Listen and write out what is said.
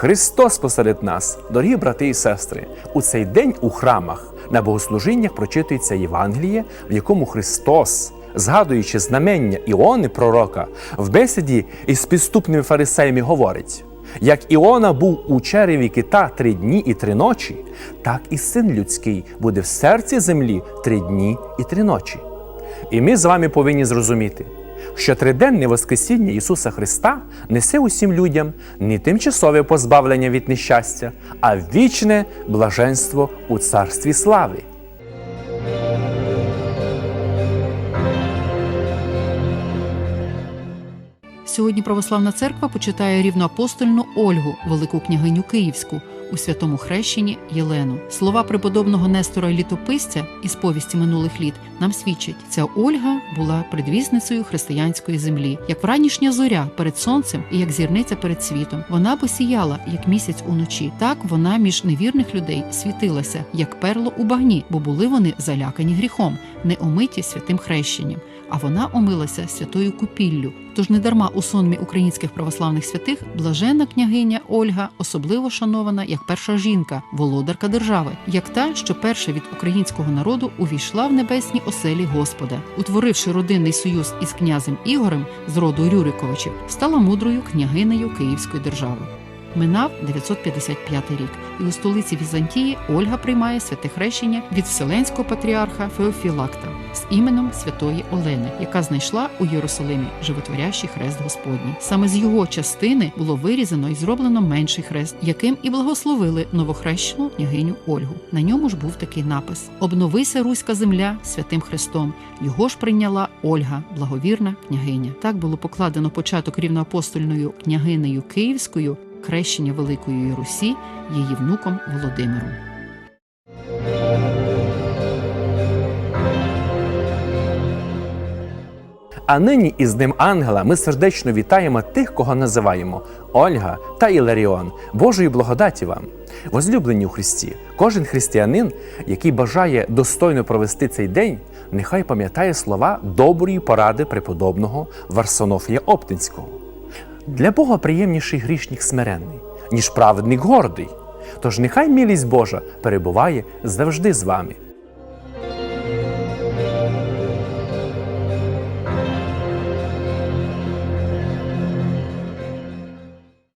Христос посеред нас, дорогі брати і сестри, у цей день у храмах на богослужіннях прочитується Євангеліє, в якому Христос, згадуючи знамення Іони пророка, в бесіді із підступними фарисеями говорить: як Іона був у череві кита три дні і три ночі, так і син людський буде в серці землі три дні і три ночі. І ми з вами повинні зрозуміти, що триденне Воскресіння Ісуса Христа несе усім людям не тимчасове позбавлення від нещастя, а вічне блаженство у царстві слави. Сьогодні православна церква почитає рівноапостольну Ольгу, велику княгиню Київську, у святому хрещенні Єлену. Слова преподобного Нестора Літописця із повісті минулих літ нам свідчать, ця Ольга була предвісницею християнської землі, як вранішня зоря перед сонцем і як зірниця перед світом. Вона посіяла, як місяць уночі. Так вона між невірних людей світилася, як перло у багні, бо були вони залякані гріхом, не омиті святим хрещенням а вона омилася святою купіллю. Тож недарма у сонмі українських православних святих блаженна княгиня Ольга особливо шанована як перша жінка, володарка держави, як та, що перша від українського народу увійшла в небесні оселі Господа, утворивши родинний союз із князем Ігорем з роду Рюриковичів, стала мудрою княгинею Київської держави. Минав 955 рік, і у столиці Візантії Ольга приймає святе хрещення від вселенського патріарха Феофілакта іменем святої Олени, яка знайшла у Єрусалимі животворящий хрест Господній. Саме з його частини було вирізано і зроблено менший хрест, яким і благословили новохрещену княгиню Ольгу. На ньому ж був такий напис: Обновися руська земля святим хрестом. Його ж прийняла Ольга, благовірна княгиня. Так було покладено початок рівноапостольною княгинею Київською хрещення Великої Русі її внуком Володимиром. А нині із Днем Ангела ми сердечно вітаємо тих, кого називаємо Ольга та Іларіон. Божої благодаті вам! Возлюблені у Христі, кожен християнин, який бажає достойно провести цей день, нехай пам'ятає слова доброї поради преподобного Варсонофія Оптинського. Для Бога приємніший грішник смиренний, ніж праведник гордий. Тож нехай милість Божа перебуває завжди з вами.